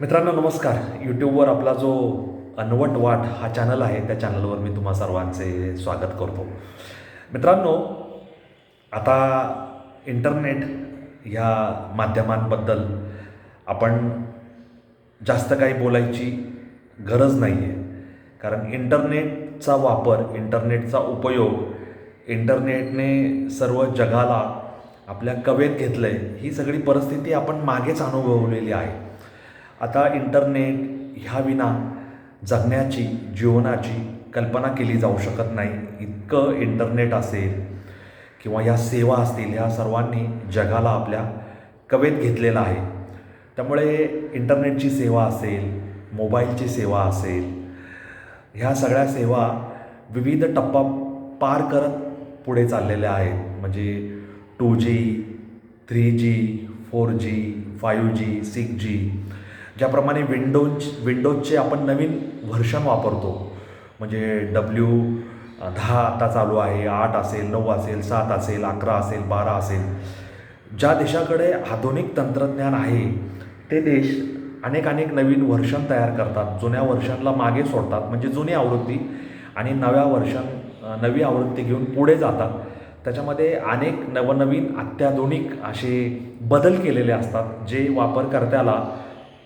मित्रांनो नमस्कार. यूट्यूबवर आपला जो अनवट वाट हा चॅनल आहे त्या चॅनलवर मी तुम्हा सर्वांचे स्वागत करतो. मित्रांनो आता इंटरनेट ह्या माध्यमांबद्दल आपण जास्त काही बोलायची गरज नाही आहे कारण इंटरनेटचा वापर इंटरनेटचा उपयोग इंटरनेटने सर्व जगाला आपल्या कवेत घेतलं आहे ही सगळी परिस्थिती आपण मागेच अनुभवलेली आहे. आता इंटरनेट ह्या विना जगण्याची जीवनाची कल्पना केली जाऊ शकत नाही. इतकं इंटरनेट असेल किंवा ह्या सेवा असतील ह्या सर्वांनी जगाला आपल्या कवेत घेतलेलं आहे. त्यामुळे इंटरनेटची सेवा असेल मोबाईलची सेवा असेल ह्या सगळ्या सेवा विविध टप्पा पार करत पुढे चाललेल्या आहेत. म्हणजे two G three G four G five G six G ज्याप्रमाणे विंडोज विंडोजचे आपण नवीन व्हर्शन वापरतो. म्हणजे डब्ल्यू दहा आता चालू आहे आठ असेल नऊ असेल सात असेल अकरा असेल बारा असेल. ज्या देशाकडे आधुनिक तंत्रज्ञान आहे ते देश अनेक अनेक नवीन व्हर्शन तयार करतात. जुन्या व्हर्शनला मागे सोडतात. म्हणजे जुनी आवृत्ती आणि नव्या वर्षां नवी आवृत्ती घेऊन पुढे जातात. त्याच्यामध्ये अनेक नवनवीन अत्याधुनिक असे बदल केलेले असतात. जे वापरकर्त्याला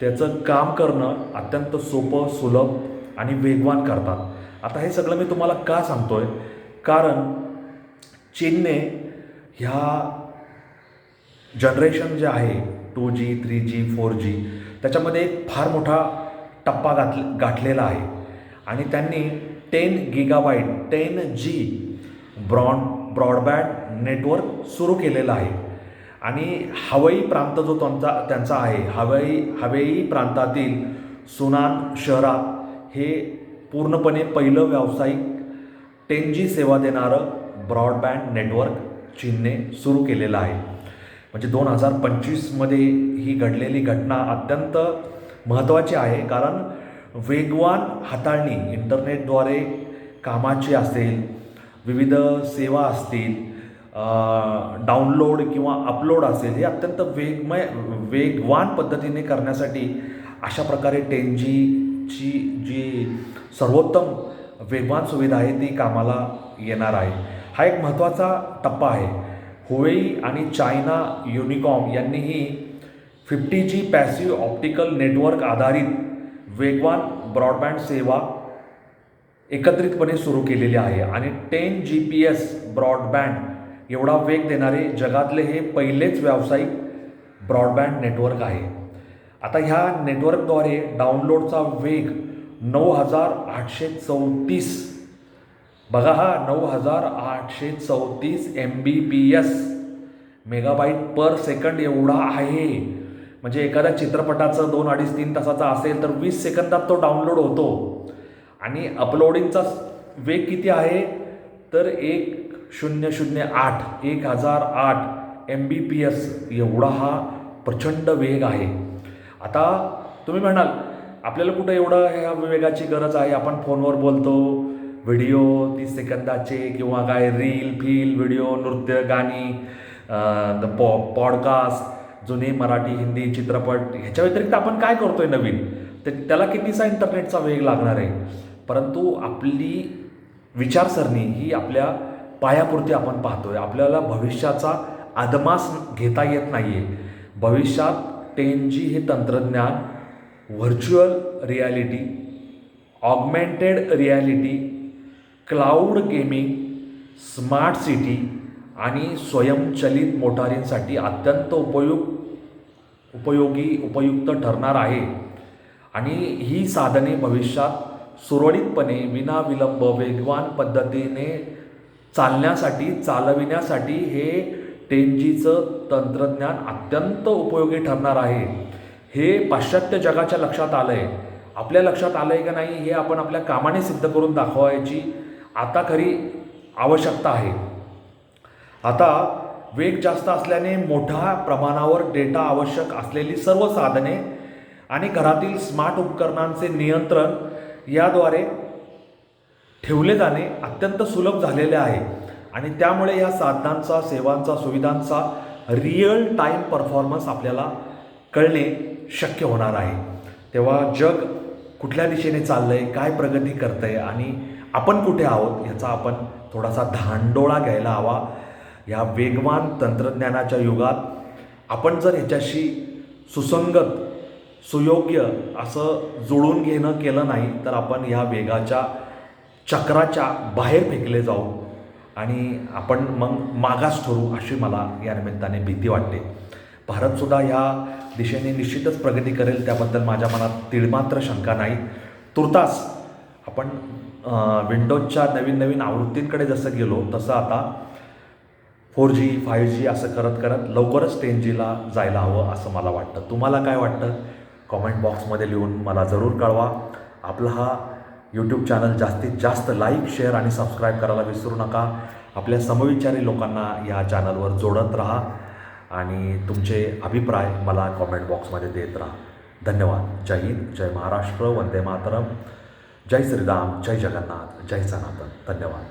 त्याचं काम करणं अत्यंत सोपं सुलभ आणि वेगवान करतात. आता हे सगळं मी तुम्हाला का सांगतो आहे कारण चीनने ह्या जनरेशन जे आहे two G three G four G त्याच्यामध्ये एक फार मोठा टप्पा गाठ गाठलेला आहे. आणि त्यांनी ten gigabyte ten G broad broadband network सुरू केलेलं आहे. आणि हवाई प्रांत जो त्यांचा त्यांचा आहे हवाई हवेई प्रांतातील सुनान शहरात हे पूर्णपणे पहिलं व्यावसायिक टेन जी सेवा देणारं ब्रॉडबँड नेटवर्क चीनने सुरू केलेलं आहे. म्हणजे दोन हजार पंचवीसमध्ये ही घडलेली घटना अत्यंत महत्त्वाची आहे कारण वेगवान हाताळणी इंटरनेटद्वारे कामाची असेल विविध सेवा असतील डाउनलोड किंवा अपलोड असेल हे अत्यंत वेगमय वेगवान पद्धतीने करण्यासाठी अशा प्रकारे टेन जीची जी सर्वोत्तम वेगवान सुविधा आहे ती कामाला येणार आहे. हा एक महत्त्वाचा टप्पा आहे. हुवेई आणि चायना युनिकॉम यांनीही fifty G passive optical network आधारित वेगवान ब्रॉडबँड सेवा एकत्रितपणे सुरू केलेली आहे आणि ten G P S broadband एवढा वेग देणारे जगातले हे पहिलेच व्यावसायिक ब्रॉडबँड नेटवर्क आहे. आता ह्या नेटवर्कद्वारे डाउनलोडचा वेग नऊ हजार आठशे चौतीस. बघा हा नऊ हजार आठशे चौतीस M B P S megabyte per second एवढा आहे. म्हणजे एखाद्या चित्रपटाचं दोन अडीच तीन तासाचा असेल तर वीस सेकंदात तो डाउनलोड होतो. आणि अपलोडिंगचा वेग किती आहे? तर एक शून्य शून्य आठ एक हजार आठ एम बी पी एस एवढा हा प्रचंड वेग आहे. आता तुम्ही म्हणाल आपल्याला कुठं एवढं ह्या वेगाची गरज आहे? आपण फोनवर बोलतो व्हिडिओ तीस सेकंदाचे किंवा काय रील फील व्हिडिओ नृत्य गाणी द पॉ पॉडकास्ट जुने मराठी हिंदी चित्रपट ह्याच्या व्यतिरिक्त आपण काय करतोय नवीन? ते त्याला कितीचा इंटरनेटचा वेग लागणार आहे? परंतु आपली विचारसरणी ही आपल्या पायापुरती आपण पाहतोय. आपल्याला भविष्याचा आदमास घेता येत नाही आहे भविष्यात टेन जी हे तंत्रज्ञान virtual reality augmented reality cloud gaming smart city आणि स्वयंचलित मोटारींसाठी अत्यंत उपयुक्त उपयोगी उपयुक्त ठरणार आहे. आणि ही साधने भविष्यात सुरळीतपणे विनाविलंब वेगवान पद्धतीने चालण्यासाठी चालविण्यासाठी हे टेन जीचं तंत्रज्ञान अत्यंत उपयोगी ठरणार आहे. हे पाश्चात्य जगाच्या लक्षात आलं आहे आपल्या लक्षात आलं आहे का नाही हे आपण आपल्या कामाने सिद्ध करून दाखवायची आता खरी आवश्यकता आहे. आता वेग जास्त असल्याने मोठ्या प्रमाणावर डेटा आवश्यक असलेली सर्व साधने आणि घरातील स्मार्ट उपकरणांचे नियंत्रण याद्वारे ठेवले जाणे अत्यंत सुलभ झालेले आहे. आणि त्यामुळे या साधनांचा सेवांचा सुविधांचा रिअल टाईम परफॉर्मन्स आपल्याला कळणे शक्य होणार आहे. तेव्हा जग कुठल्या दिशेने चाललं आहे काय प्रगती करतं आहे आणि आपण कुठे आहोत ह्याचा आपण थोडासा धांडोळा घ्यायला हवा. या वेगवान तंत्रज्ञानाच्या युगात आपण जर ह्याच्याशी सुसंगत सुयोग्य असं जुळून घेणं केलं नाही तर आपण ह्या वेगाच्या चक्राच्या बाहेर फेकले जाऊ आणि आपण मग मागास ठरू अशी मला या निमित्ताने भीती वाटते. भारतसुद्धा ह्या दिशेने निश्चितच प्रगती करेल त्याबद्दल माझ्या मनात तिळमात्र शंका नाही. तुर्तास आपण विंडोजच्या नवीन नवीन आवृत्तींकडे जसं गेलो तसं आता फोर जी फाईव्ह जी असं करत करत लवकरच टेन जीला जायला हवं असं मला वाटतं. तुम्हाला काय वाटतं? कॉमेंट बॉक्समध्ये लिहून मला जरूर कळवा. आपला हा यूट्यूब चॅनल जास्तीत जास्त लाईक शेअर आणि सबस्क्राईब करायला विसरू नका. आपल्या समविचारी लोकांना या चॅनलवर जोडत राहा आणि तुमचे अभिप्राय मला कॉमेंट बॉक्समध्ये देत राहा. धन्यवाद. जय हिंद. जय महाराष्ट्र. वंदे मातरम. जय श्रीराम. जय जगन्नाथ. जय सनातन. धन्यवाद.